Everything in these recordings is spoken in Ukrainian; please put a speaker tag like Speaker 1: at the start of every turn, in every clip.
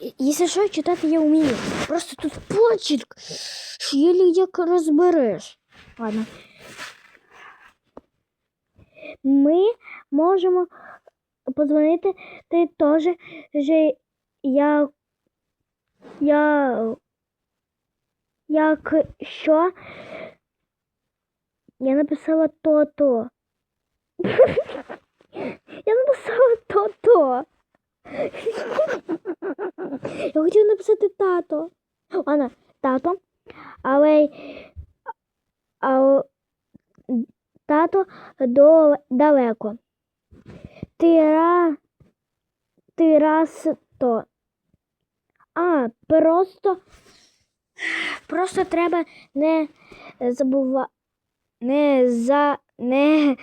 Speaker 1: Якщо що, читати я вмію. Просто тут почерк, що як розбереш. Ладно. Ми можемо позвонити ти теж же я, я як що я написала то-то. Я написала то-то. Я хотіла написати тато. Ладно, тато. Але а, тато до, далеко. Ти, ра, ти раз то. А, просто, просто треба не забува, не за, не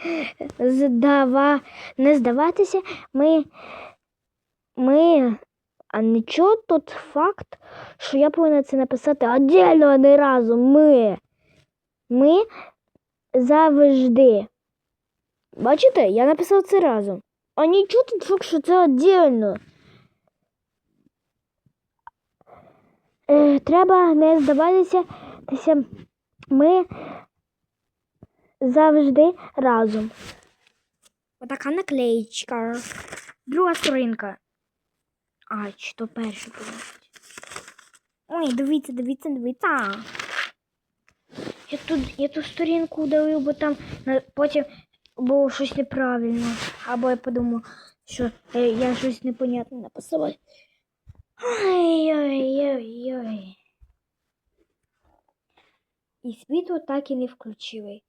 Speaker 1: здава, не здаватися. Ми, ми, а нічого тут факт, що я повинна це написати отдельно, а не разом. Ми. Ми завжди. Бачите, я написав це разом. А нічого тут факт, що це отдельно. Е, треба не здаватися. тися. Ми завжди разом. Отака наклеїчка. Друга сторінка. А, чи то перша подивіться. Ой, дивіться, дивіться, дивіться. Я тут, я ту сторінку удалив, бо там потім було щось неправильно. Або я подумав, що е, я щось непонятне написала. Ой-ой-ой-ой. І світло так і не включили.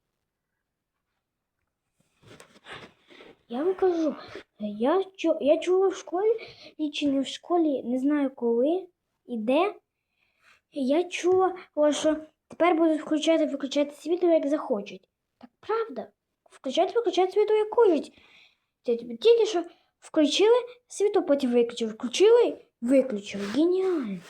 Speaker 1: Я вам кажу, я, чу, я чула в школі, і чи не в школі, не знаю коли і де. Я чула, що тепер будуть включати виключати світло, як захочуть. Так правда? Включати виключати світло, як хочуть. Тільки що включили світло, потім виключили. Включили, виключили. Геніально.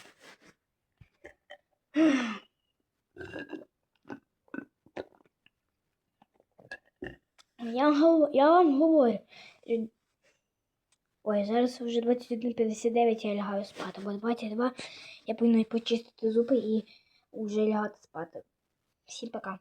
Speaker 1: Я вам говорю. Ой, зараз вже 21.59, я лягаю спати, бо 22 я повинна почистити зуби і вже лягати спати. Всім пока.